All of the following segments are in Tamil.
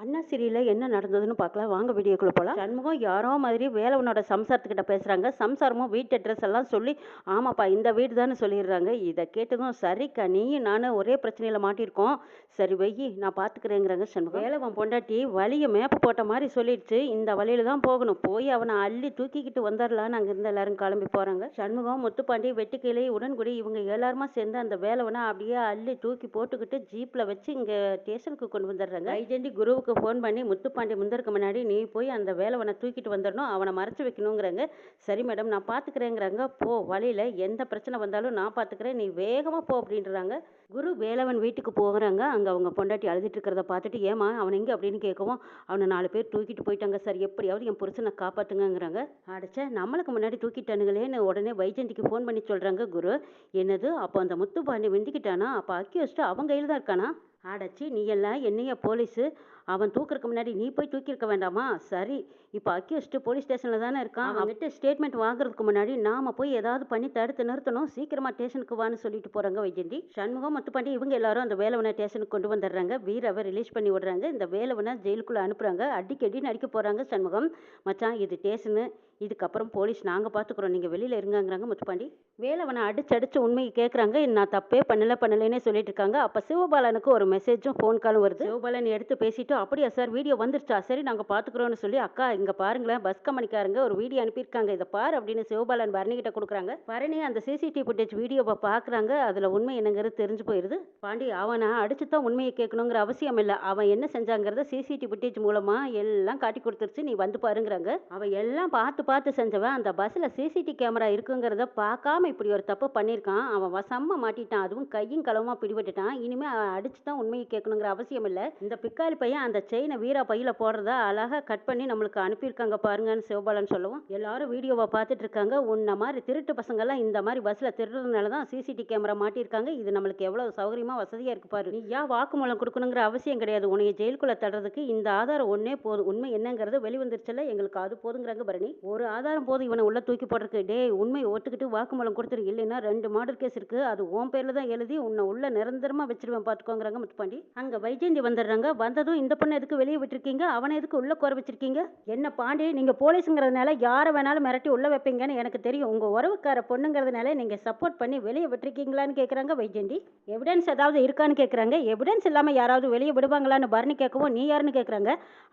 அண்ணா சீரியலில் என்ன நடந்ததுன்னு பார்க்கலாம். வாங்க வீடியோக்குள்ள போகலாம் சண்முகம் யாரோ மாதிரி வேலவனோட சம்சாரத்துக்கிட்ட பேசுகிறாங்க சம்சாரமும் வீட்டு அட்ரஸ் எல்லாம் சொல்லி ஆமாப்பா இந்த வீடு தானே சொல்லிடுறாங்க. இதை கேட்டதும் சரிக்கா நீயும் நானும் ஒரே பிரச்சனையில் மாட்டியிருக்கோம் சரி வை நான் பார்த்துக்கிறேங்கிறாங்க சண்முகம். வேலவன் பொண்டாட்டி வழியை மேப்பு போட்ட மாதிரி சொல்லிடுச்சு. இந்த வழியில தான் போகணும். போய் அவனை அள்ளி தூக்கிக்கிட்டு வந்துடலான்னு அங்கேருந்து எல்லாரும் கிளம்பி போகிறாங்க சண்முகம் முத்துப்பாண்டி வெட்டுக்கிளை உடன்குடி இவங்க எல்லாருமா சேர்ந்து அந்த வேலவனை அப்படியே அள்ளி தூக்கி போட்டுக்கிட்டு ஜீப்பில் வச்சு இங்கே ஸ்டேஷனுக்கு கொண்டு வந்துடுறாங்க. ஐடென்டி முத்துவுக்கு ஃபோன் பண்ணி முத்துப்பாண்டி முந்தருக்கு முன்னாடி நீ போய் அந்த வேலவனை தூக்கிட்டு வந்துடணும் அவனை மறைச்சு வைக்கணுங்கிறாங்க சரி மேடம் நான் பார்த்துக்கிறேங்கிறாங்க போ வழியில் எந்த பிரச்சனை வந்தாலும் நான் பார்த்துக்கிறேன் நீ வேகமாக போ அப்படின்றாங்க. குரு வேலவன் வீட்டுக்கு போகிறாங்க. அங்கே அவங்க பொண்டாட்டி அழுதுட்டு இருக்கிறத பார்த்துட்டு ஏமா அவன் எங்கே? அப்படின்னு கேட்கவும் அவனை நாலு பேர் தூக்கிட்டு போயிட்டாங்க சார். எப்படியாவது என் புருஷனை காப்பாற்றுங்கிறாங்க அடைச்ச நம்மளுக்கு முன்னாடி தூக்கிட்டானுங்களேன்னு உடனே வைஜெயந்திக்கு ஃபோன் பண்ணி சொல்கிறாங்க குரு. என்னது? அப்போ அந்த முத்துப்பாண்டி விந்துக்கிட்டானா அப்போ அக்யூஸ்ட்டு அவன் கையில் தான் இருக்கானா? அடைச்சி நீ எல்லாம் என்னைய போலீஸு. அவன் தூக்கிறதுக்கு முன்னாடி நீ போய் தூக்கியிருக்க வேண்டாமா? சரி. இப்போ அக்யூஸ்ட்டு போலீஸ் ஸ்டேஷனில் தானே இருக்கான். அவன்கிட்ட ஸ்டேட்மெண்ட் வாங்குறதுக்கு முன்னாடி நாம போய் ஏதாவது பண்ணி தடுத்து நிறுத்தணும். சீக்கிரமா ஸ்டேஷனுக்கு வான்னு சொல்லிட்டு போகிறாங்க வைஜெயந்தி சண்முகம் முத்துப்பாண்டி இவங்க எல்லாரும் அந்த வேலவனை ஸ்டேஷனுக்கு கொண்டு வந்துடுறாங்க. வீரவை ரிலீஸ் பண்ணி விடுறாங்க. இந்த வேலவனை ஜெயிலுக்குள்ளே அனுப்புகிறாங்க அடிக்கடி நடிக்க போகிறாங்க சண்முகம். மச்சான் இது ஸ்டேஷனு. இதுக்கப்புறம் போலீஸ் நாங்கள் பார்த்துக்குறோம் நீங்கள் வெளியில் இருங்கங்கிறாங்க முத்துப்பாண்டி. வேலவனை அடிச்சு அடிச்சு உண்மையை கேட்குறாங்க நான் தப்பே பண்ணல பண்ணலைன்னே சொல்லிட்டு இருக்காங்க. அப்போ சிவபாலனுக்கு ஒரு மெசேஜும் ஃபோன் காலும் வருது. சிவபாலன் எடுத்து பேசிட்டு அப்படியா சார் வீடியோ வந்துருச்சா? சரி நாங்கள் பார்த்துக்குறோன்னு சொல்லி அக்கா இங்கே பாருங்களேன் பஸ் கம்பெனிக்காரங்க ஒரு வீடியோ அனுப்பியிருக்காங்க. இதை பார் அப்படின்னு சிவபாலன் பரணிகிட்ட கொடுக்குறாங்க. பரணி அந்த சிசிடிவி ஃபுட்டேஜ் வீடியோவை பார்க்குறாங்க அதில் உண்மை என்னங்கிறது தெரிஞ்சு போயிடுது பாண்டி அவனை அடிச்சு தான் உண்மையை கேட்கணுங்கிற அவசியம் இல்லை. அவன் என்ன செஞ்சாங்கிறத சிசிடிவி ஃபுட்டேஜ் மூலமாக எல்லாம் காட்டி கொடுத்துருச்சு. நீ வந்து பாருங்கிறாங்க. அவன் எல்லாம் பார்த்து பார்த்து செஞ்சவன். அந்த பஸ்ஸில் சிசிடிவி கேமரா இருக்குங்கிறத பார்க்காம இப்படி ஒரு தப்பு பண்ணியிருக்கான். அவன் வசமாக மாட்டிட்டான். அதுவும் கையும் களவுமா பிடிபட்டுட்டான். இனிமேல் அவன் அடிச்சு தான் உண்மையை கேட்கணுங்கிற அவசியம் இல்லை. இந்த பிக்காலி பையன் அந்த செயினை வீரா பையில் போடுறத அழகாக கட் பண்ணி நம்மளுக்கு அனுப்பியிருக்காங்க பாருங்கன்னு சிவபாலன் சொல்லவும். எல்லாரும் வீடியோவை பார்த்துட்டு இருக்காங்க உன்ன மாதிரி திருட்டு பசங்கெல்லாம் இந்த மாதிரி பஸ்ஸில் திருடுறதுனால தான் சிசிடிவி கேமரா மாட்டியிருக்காங்க. இது நம்மளுக்கு எவ்வளோ சௌகரியமாக வசதியாக இருக்கு பாரு. நீ ஏன் வாக்குமூலம் கொடுக்கணுங்கிற அவசியம் கிடையாது. உன்னைய ஜெயிலுக்குள்ளே தடுறதுக்கு இந்த ஆதாரம் ஒன்றே போதும். உண்மை என்னங்கிறது வெளிவந்துருச்சுல எங்களுக்கு அது போதுங்கிறாங்க பரணி ஒரு ஆதாரம் போதும் இவனை உள்ள தூக்கி போடுறதுக்கு. டே உண்மை ஒத்துக்கிட்டு வாக்குமூலம் கொடுத்துரு. இல்லைன்னா ரெண்டு மாடல் கேஸ் இருக்கு. அது உன் பேரில் தான் எழுதி உன்னை உள்ள நிரந்தரமாக வச்சிருவேன் பார்த்துக்கோங்கிறாங்க முத்துப்பாண்டி. அங்கே வைஜெயந்தி வந்துடுறாங்க. வந்ததும் இந்த பொண்ணை எதுக்கு வெளியே விட்டுருக்கீங்க? அவனை எதுக்கு உள்ள குறை வச்சிருக்கீங்க? என்ன பாண்டி நீங்கள் போலீஸுங்கிறதுனால யாரை வேணாலும் மிரட்டி உள்ளே வைப்பீங்கன்னு எனக்கு தெரியும். உங்கள் உறவுக்கார பொண்ணுங்கிறதுனால நீங்கள் சப்போர்ட் பண்ணி வெளியே விட்டுருக்கீங்களான்னு கேட்குறாங்க வைஜெண்டி. எவிடன்ஸ் ஏதாவது இருக்கான்னு கேட்குறாங்க எவிடன்ஸ் இல்லாமல் யாராவது வெளியே விடுவாங்களான்னு பரணி கேட்கவும் நீ யாருன்னு கேட்குறாங்க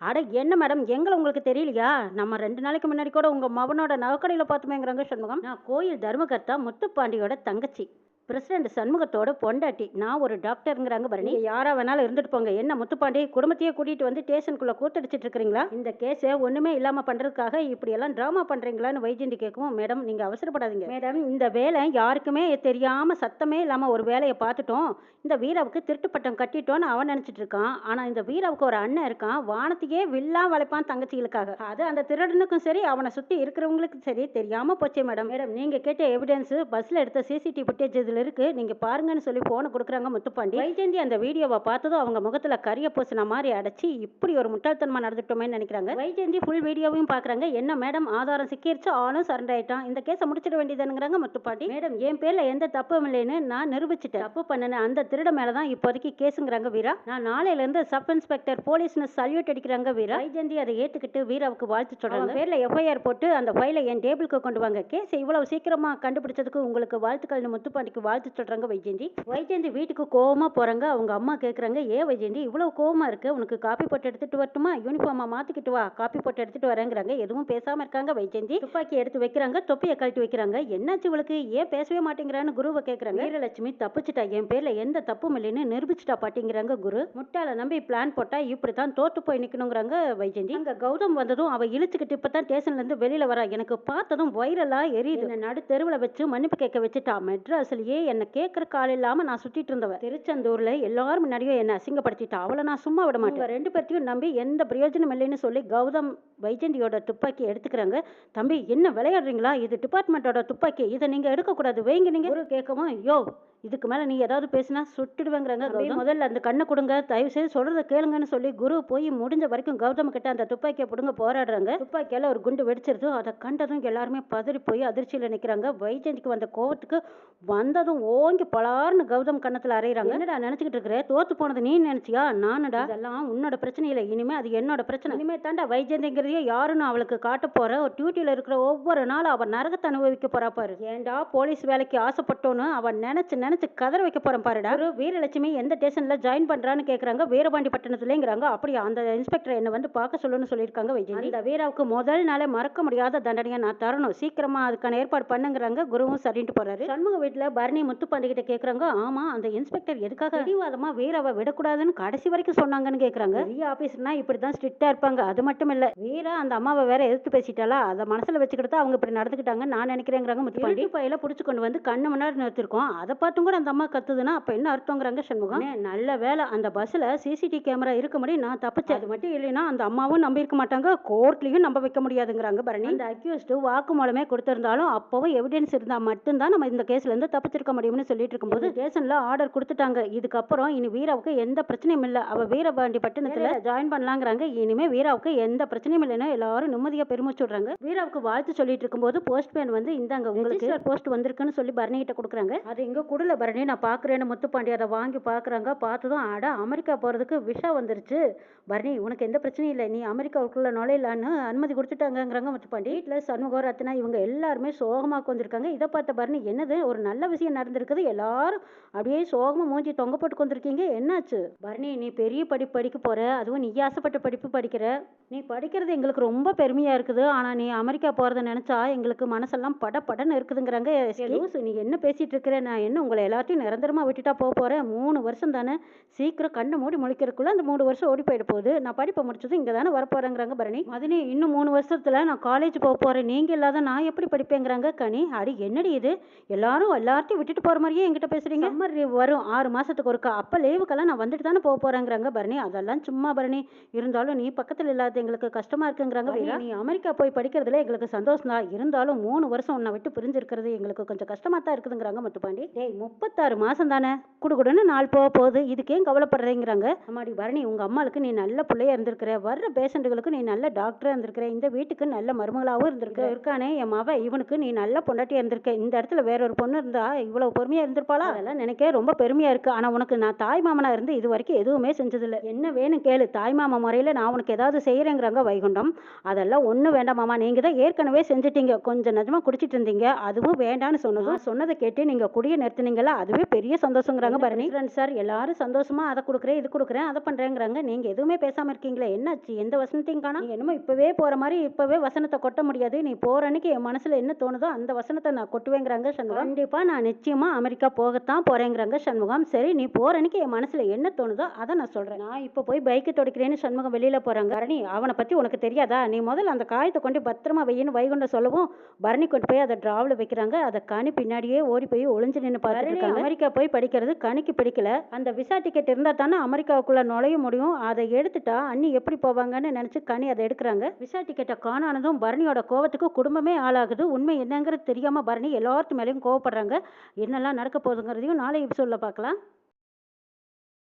அட என்ன மேடம் எங்களை உங்களுக்கு தெரியலையா? நம்ம ரெண்டு நாளைக்கு முன்னாடி கூட உங்கள் மவனோட நகைக்கடையில் பார்த்துமேங்கிறாங்க சண்முகம். நான் கோயில் தர்மகர்த்தா முத்துப்பாண்டியோட தங்கச்சி. பிரசிடென்ட் சண்முகத்தோட பொண்டாட்டி. நான் ஒரு டாக்டருங்கிறாங்க பரணி யாரா வேணாலும் இருந்துட்டு போங்க. என்ன முத்துப்பாண்டி குடும்பத்தையே கூட்டிட்டு வந்து ஸ்டேஷனுக்குள்ள கூத்தடிச்சிட்டு இருக்கிறீங்களா இந்த கேஸை ஒண்ணுமே இல்லாம பண்றதுக்காக இப்படி எல்லாம் டிராமா பண்றீங்களான்னு வைஜெயந்தி கேட்கவும் மேடம் நீங்க அவசரப்படாதீங்க. மேடம் இந்த வேலை யாருக்குமே தெரியாம சத்தமே இல்லாம ஒரு வேலையை பார்த்துட்டோம். இந்த வீராவுக்கு திருட்டு பட்டம் கட்டிட்டோன்னு அவன் நினைச்சிட்டு இருக்கான் ஆனா இந்த வீராவுக்கு ஒரு அண்ணன் இருக்கான். வானத்தையே வில்லா வளைப்பான் தங்கச்சிகளுக்காக. அது அந்த திருடனுக்கும் சரி அவனை சுத்தி இருக்கிறவங்களுக்கும் சரி தெரியாம போச்சே மேடம். மேடம் நீங்க கேட்ட எவிடன்ஸ் பஸ்ல எடுத்த சிசிடிவி ஃபுட்டேஜ் இதுல இருக்கு நீங்க பாருங்கன்னு சொல்லி போனை கொடுக்குறாங்க முத்துப்பாண்டி. வைஜெயந்தி அந்த வீடியோவை பார்த்ததும் அவங்க முகத்துல கரிய பூசின மாதிரி அடைச்சி இப்படி ஒரு முட்டாள்தனமா நடந்துட்டோமேன்னு நினைக்கிறாங்க. வைஜெயந்தி ஃபுல் வீடியோவையும் பாக்குறாங்க என்ன மேடம் ஆதாரம் சிக்கிருச்சு ஆளும் சரண்டர் ஆயிட்டான். இந்த கேஸை முடிச்சிட வேண்டியதுங்கிறாங்க முத்துப்பாண்டி. மேடம் என் பேர்ல எந்த தப்பும் இல்லைன்னு நான் நிரூபிச்சிட்டேன். தப்பு பண்ணன அந்த திருட மேலதான் இப்போதைக்கு கேஸுங்கிறாங்க வீரா. நான் நாளையில இருந்து சப் இன்ஸ்பெக்டர் போலீஸ்னு சல்யூட் அடிக்கிறாங்க வீரா. வைஜெயந்தி அதை ஏத்துக்கிட்டு வீராவுக்கு வாழ்த்து சொல்றாங்க. பேர்ல எஃப்ஐஆர் போட்டு அந்த ஃபைலை என் டேபிளுக்கு கொண்டு வாங்க. கேஸ் இவ்வளவு சீக்கிரமா கண்டுபிடிச்சதுக்கு உங்களுக்கு வாழ்த்துக்கள்னு முத்துப்பாண்டிக்கு வாழ்த்து சொல்கிறாங்க வைஜெயந்தி. வைஜெயந்தி வீட்டுக்கு கோவமாக போகிறாங்க அவங்க அம்மா கேட்குறாங்க ஏ வைஜெயந்தி இவ்வளோ கோவமாக இருக்கு? உனக்கு காப்பி போட்டு எடுத்துகிட்டு வரட்டுமா? யூனிஃபார்மா மாற்றிக்கிட்டு வா. காப்பி போட்டு எடுத்துட்டு வரேங்கிறாங்க. எதுவும் பேசாமல் இருக்காங்க வைஜெயந்தி. துப்பாக்கி எடுத்து வைக்கிறாங்க தொப்பியை கழட்டி வைக்கிறாங்க. என்னாச்சு இவளுக்கு? ஏன் பேசவே மாட்டேங்கிறான்னு குருவை கேட்குறாங்க வீரலட்சுமி தப்பிச்சிட்டா. என் பேரில் எந்த தப்பும் இல்லைன்னு நிரூபிச்சிட்டா பாட்டிங்கிறாங்க குரு. முட்டாளை நம்பி பிளான் போட்டால் இப்படி தான் தோற்று போய் நிற்கணுங்கிறாங்க வைஜெயந்தி. அங்கே கௌதம் வந்ததும் அவள் இழுத்துக்கிட்டு இப்போ தான் ஸ்டேஷன்லேருந்து வெளியில் வரா. எனக்கு பார்த்ததும் வைரலாக எரியுது. நடு தெருவில் வச்சு மன்னிப்பு கேட்க வச்சுட்டா. மெட்ராஸ்லேயே என்ன கேட்கற கால் இல்லாமல் நான் சுற்றிட்டு இருந்தவ. திருச்செந்தூரில் எல்லாரும் முன்னாடியும் என்னை அசிங்கப்படுத்திட்டா. அவளை நான் சும்மா விட மாட்டேன். ரெண்டு பேர்த்தையும் நம்பி எந்த பிரயோஜனம் இல்லைன்னு சொல்லி கௌதம் வைஜந்தியோட துப்பாக்கி எடுத்துக்கிறாங்க. தம்பி என்ன விளையாடுறீங்களா? இது டிபார்ட்மெண்ட்டோட துப்பாக்கி. இதை நீங்கள் எடுக்கக்கூடாது. வைங்க நீங்கள் ஒரு கேட்கவும் யோ இதுக்கு மேலே நீ ஏதாவது பேசினா சுட்டுடுவேங்கிறாங்க கௌதம். முதல்ல அந்த கண்ணை கொடுங்க தயவு செய்து சொல்கிறத கேளுங்கன்னு சொல்லி குரு போய் முடிஞ்ச வரைக்கும் கௌதம் கிட்ட அந்த துப்பாக்கியை பிடுங்க போராடுறாங்க. துப்பாக்கியால் ஒரு குண்டு வெடிச்சிருது. அதை கண்டதும் எல்லாருமே பதறி போய் அதிர்ச்சியில் நிற்கிறாங்க வைஜெயந்திக்கு வந்த கோவத்துக்கு வந்ததும் ஓங்கி பலார்னு கௌதம் கன்னத்தில் அறையிறாங்க. என்னடா நினச்சிக்கிட்டு இருக்கிற? தோத்து போனது நீ நினச்சியா? நானுடா. இதெல்லாம் உன்னோட பிரச்சனை இல்லை இனிமே அது என்னோட பிரச்சனை. இனிமே தாண்டா வைஜெயந்திங்கிறதையே யாருன்னு அவளுக்கு காட்ட போற? ஒரு டியூட்டியில் இருக்கிற ஒவ்வொரு நாளும் அவன் நரகத்தை அனுபவிக்க போறா பாரு. ஏன்டா போலீஸ் வேலைக்கு ஆசைப்பட்டோன்னு அவன் நினைச்சு நினைச்சு கதற வைக்க போறான் பாருடா. ஒரு வீரலட்சுமி எந்த ஸ்டேஷன்ல ஜாயின் பண்றான்னு கேக்குறாங்க. வீரபாண்டி பட்டணத்துலங்கிறாங்க அப்படி அந்த இன்ஸ்பெக்டர் என்ன வந்து பார்க்க சொல்லுன்னு சொல்லியிருக்காங்க வைஜெயந்தி அந்த வீராவுக்கு முதல் நாளே மறக்க முடியாத தண்டனையை நான் தரணும். சீக்கிரமா அதுக்கான ஏற்பாடு பண்ணுங்கிறாங்க. குருவும் சரின்ட்டு போறாரு. சண்முக வீட்டுல பரணி முத்துப்பாண்டி கிட்ட கேக்குறாங்க. ஆமா அந்த இன்ஸ்பெக்டர் எதுக்காக பிடிவாதமா வீராவை விடக்கூடாதுன்னு கடைசி வரைக்கும் சொன்னாங்கன்னு கேக்குறாங்க. பெரிய ஆபீஸ்னா இப்படிதான் ஸ்ட்ரிக்டா இருப்பாங்க. அது மட்டும் இல்ல. வீரா அந்த அம்மாவை வேற எதிர்த்து பேசிட்டாலா அதை மனசுல வச்சுக்கிட்டு அவங்க இப்படி நடந்துக்கிட்டாங்க நான் நினைக்கிறேங்கிறாங்க முத்துப்பாண்டி. பையில புடிச்சு கொண்டு வந்து கண்ணு முன்னாடி நிறுத்திருக்கோம். அதை பார்த்தும் கூட அந்த அம்மா கத்துதுன்னா அப்ப என்ன அர்த்தங்கிறாங்க சண்முகம்? நல்ல வேலை அந்த பஸ்ல சிசிடிவி கேமரா இருக்க முடியும் நான் தப்பிச்சேன். அது மட்டும் இல்லைன்னா அந்த அம்மாவும் நம்பி இருக்க மாட்டாங்க. கோர்ட்லயும் நம்ப வைக்க முடியாதுங்கிறாங்க பரணி. அந்த அக்யூஸ்டு வாக்குமூலமே கொடுத்திருந்தாலும் அப்பவும் எவிடன்ஸ் இருந்தா மட்டும்தான் நம்ம இந்த கேஸ்ல இருந்து தப்பிச்சிருக்க முடியும்னு சொல்லிட்டு இருக்கும்போது ஸ்டேஷன்ல ஆர்டர் கொடுத்துட்டாங்க. இதுக்கப்புறம் இனி வீராவுக்கு எந்த பிரச்சனையும் இல்ல. அவ வீரபாண்டி பட்டணத்துல ஜாயின் பண்ணலாங்கிறாங்க. இனிமே வீராவுக்கு எந்த பிரச்சனையும் இல்லைன்னா எல்லாரும் நிம்மதியா பெருமிச்சு விடுறாங்க வீராவுக்கு வாழ்த்து சொல்லிட்டு இருக்கும்போது போஸ்ட்மேன் வந்து இந்தாங்க உங்களுக்கு போஸ்ட் வந்திருக்குன்னு சொல்லி பரணி கிட்ட கொடுக்குறாங்க. அது இங்க இல்லை பரணி நான் பார்க்குறேன்னு முத்துப்பாண்டி அதை வாங்கி பார்க்குறாங்க பார்த்ததும் அட அமெரிக்கா போகிறதுக்கு விஷா வந்துருச்சு. பரணி உனக்கு எந்த பிரச்சனையும் இல்லை. நீ அமெரிக்காவுக்குள்ளே நுழையலான்னு அனுமதி கொடுத்துட்டாங்கங்கிறாங்க முத்துப்பாண்டி வீட்டில் சண்முகம் ரத்னா இவங்க எல்லாருமே சோகமாக உட்காந்துருக்காங்க இதை பார்த்த பரணி என்னது? ஒரு நல்ல விஷயம் நடந்திருக்குது. எல்லாரும் அப்படியே சோகமாக மூஞ்சி தொங்க போட்டு கொண்டிருக்கீங்க. என்னாச்சு? பரணி நீ பெரிய படிப்பு படிக்க போகிற அதுவும் நீ ஆசைப்பட்ட படிப்பு படிக்கிற. நீ படிக்கிறது எங்களுக்கு ரொம்ப பெருமையாக இருக்குது. ஆனால் நீ அமெரிக்கா போகிறத நினச்சா எங்களுக்கு மனசெல்லாம் பட படன்னு இருக்குதுங்கிறாங்க நீ என்ன பேசிகிட்டு இருக்கிற? நான் என்ன உங்களை எல்லாத்தையும் நிரந்தரமா விட்டுட்டா போக போறேன். மூணு வருஷம் தானே. சீக்கிரம் கண்ணை மூடி முழிக்கிறதுக்குள்ள அந்த மூணு வருஷம் ஓடி போயிட போகுது. நான் படிப்பை முடிச்சதும் இங்க தானே வரப்போறேங்கிறாங்க பரணி. மதினி இன்னும் மூணு வருஷத்துல நான் காலேஜ் போக போறேன். நீங்க இல்லாத நான் எப்படி படிப்பேங்கிறாங்க கனி. அடி என்னடி இது? எல்லாரும் எல்லார்ட்டையும் விட்டுட்டு போற மாதிரியே என்கிட்ட பேசுறீங்க. சம்மர் லீவ் வரும். ஆறு மாசத்துக்கு ஒருக்கா. அப்ப லீவுக்கெல்லாம் நான் வந்துட்டு தானே போக போறேங்கிறாங்க பரணி. அதெல்லாம் சும்மா பரணி. இருந்தாலும் நீ பக்கத்துல இல்லாத எங்களுக்கு கஷ்டமா இருக்குங்கிறாங்க. நீ அமெரிக்கா போய் படிக்கிறதுல எங்களுக்கு சந்தோஷம் தான் இருந்தாலும் மூணு வருஷம் உன்னை விட்டு பிரிஞ்சிருக்கிறது எங்களுக்கு கொஞ்சம் கஷ்டமா தான் இருக்குதுங்கிறாங்க முத்துப்பாண்டி. டேய் முப்பத்தாறு மாசம் தானே குடுகுடுன்னு நாள் போக போகுது. இதுக்கு ஏன் கவலைப்படுறேங்கிறாங்க. அம்மாடி பரணி உங்க அம்மாளுக்கு நீ நல்ல பிள்ளையா இருந்திருக்கிற. வர்ற பேஷண்ட்டுகளுக்கு நீ நல்ல டாக்டரா இருந்திருக்கிற. இந்த வீட்டுக்கு நல்ல மருமகளாவும் இருந்திருக்க இருக்கானே என் மவ இவனுக்கு நீ நல்ல பொண்டாட்டியா இருந்திருக்க. இந்த இடத்துல வேற ஒரு பொண்ணு இருந்தா இவ்வளவு பொறுமையா இருந்திருப்பாளா? அதெல்லாம் நினைக்க ரொம்ப பெருமையா இருக்கு. ஆனா உனக்கு நான் தாய் மாமனா இருந்து இது வரைக்கும் எதுவுமே செஞ்சதில்ல. என்ன வேணும் கேளு. தாய் மாமா முறையில நான் உனக்கு ஏதாவது செய்யறேங்கிறாங்க வைகுண்டம். அதெல்லாம் ஒன்றும் வேண்டாம் மாமா. நீங்க தான் ஏற்கனவே செஞ்சுட்டீங்க. கொஞ்சம் நிஜமா குடிச்சிட்டு இருந்தீங்க. அதுவும் வேண்டான்னு சொன்னதும் சொன்னதை கேட்டு நீங்க குடிய நிறுத்துனீங்களா அதுவே பெரிய சந்தோஷங்கிறாங்க பரணி சார் எல்லாரும் சந்தோஷமா அதை கொடுக்குறேன் இது கொடுக்குறேன் அதை பண்றேங்கிறாங்க. நீங்க எதுவுமே பேசாம இருக்கீங்களே என்னாச்சு? எந்த வசனத்தையும் காணோம். என்னமோ இப்பவே போற மாதிரி இப்பவே வசனத்தை கொட்ட முடியாது. நீ போற அன்னைக்கு என் மனசுல என்ன தோணுதோ அந்த வசனத்தை நான் கொட்டுவேங்கிறாங்க சண்முகம். கண்டிப்பா நான் நிச்சயமா அமெரிக்கா போகத்தான் போறேங்கிறாங்க சண்முகம். சரி நீ போற அன்னைக்கு என் மனசுல என்ன தோணுதோ அதை நான் சொல்றேன். நான் இப்போ போய் பைக்கு துடைக்கிறேன்னு சண்முகம் வெளியில போறாங்க. பரணி அவனை பத்தி உனக்கு தெரியாதா? நீ முதல்ல அந்த காயத்தை கொண்டு பத்திரமா வையின்னு வைகுண்டம் சொல்லவும் பரணி கொண்டு போய் அதை டிராவில் வைக்கிறாங்க. அதை கனி பின்னாடியே ஓடி போய் ஒளிஞ்சு நின்று பார்த்துட்டு அமெரிக்கா போய் படிக்கிறது கனிக்கு பிடிக்கல. அந்த விசா டிக்கெட் இருந்தா தானே அமெரிக்காவுக்குள்ள நுழைய முடியும்? அதை எடுத்துட்டா அண்ணி எப்படி போவாங்கன்னு நினைச்சு கனி அதை எடுக்கிறாங்க. விசா டிக்கெட்டை காணானதும் பரணியோட கோவத்துக்கு குடும்பமே ஆளாகுது. உண்மை என்னங்கிறது தெரியாம பரணி எல்லாத்து மேலேயும் கோவப்படுறாங்க. என்னெல்லாம் நடக்க போகுதுங்கிறதையும் நாளை எபிசோட்ல பார்க்கலாம்.